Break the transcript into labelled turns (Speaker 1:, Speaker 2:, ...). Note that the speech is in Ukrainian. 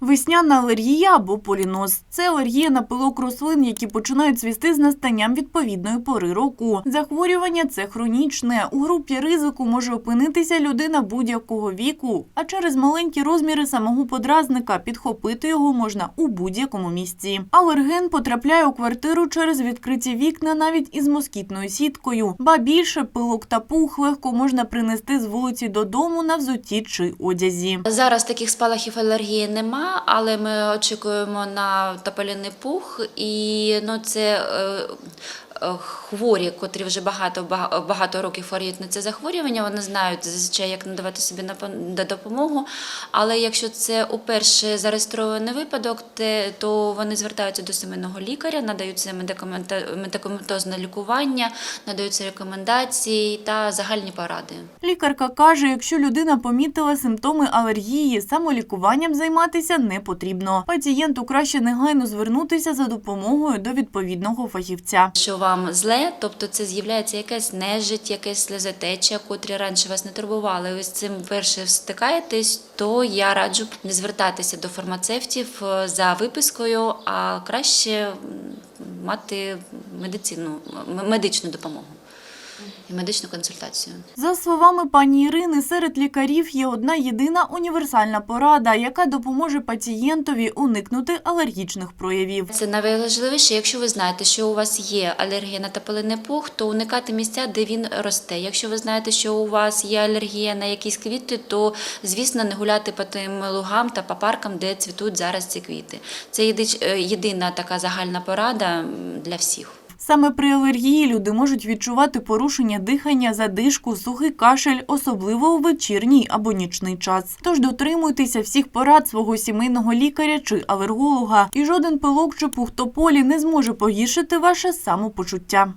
Speaker 1: Весняна алергія або поліноз – це алергія на пилок рослин, які починають цвісти з настанням відповідної пори року. Захворювання це хронічне. У групі ризику може опинитися людина будь-якого віку, а через маленькі розміри самого подразника підхопити його можна у будь-якому місці. Алерген потрапляє у квартиру через відкриті вікна навіть із москітною сіткою. Ба більше пилок та пух легко можна принести з вулиці додому на взутті чи одязі.
Speaker 2: Зараз таких спалахів алергії але ми очікуємо на тополіний пух, і ну це. Е, Хворі, котрі вже багато бага- багато років хворіють на це захворювання, вони знають зазвичай, як надавати собі на допомогу. Але якщо це уперше зареєстрований випадок, то вони звертаються до сімейного лікаря, надаються медикаментозне лікування, надаються рекомендації та загальні поради.
Speaker 1: Лікарка каже, якщо людина помітила симптоми алергії, самолікуванням займатися не потрібно. Пацієнту краще негайно звернутися за допомогою до відповідного фахівця.
Speaker 2: Що вам зле, тобто це з'являється якась нежить, якась сльозотеча, котрі раніше вас не турбували. Ви з цим вперше стикаєтесь, то я раджу не звертатися до фармацевтів е, за випискою, а краще мати медицину, медичну допомогу і медичну консультацію.
Speaker 1: За словами пані Ірини, серед лікарів є одна єдина універсальна порада, яка допоможе пацієнтові уникнути алергічних проявів.
Speaker 2: Це найважливіше, якщо ви знаєте, що у вас є алергія на тополиний пух, то уникати місця, де він росте. Якщо ви знаєте, що у вас є алергія на якісь квіти, то звісно не гуляти по тим лугам та по паркам, де цвітуть зараз ці квіти. Це е, єдина така загальна порада для всіх.
Speaker 1: Саме при алергії люди можуть відчувати порушення дихання, задишку, сухий кашель, особливо у вечірній або нічний час. Тож дотримуйтеся всіх порад свого сімейного лікаря чи алерголога, і жоден пилок чи пухтополі не зможе погіршити ваше самопочуття.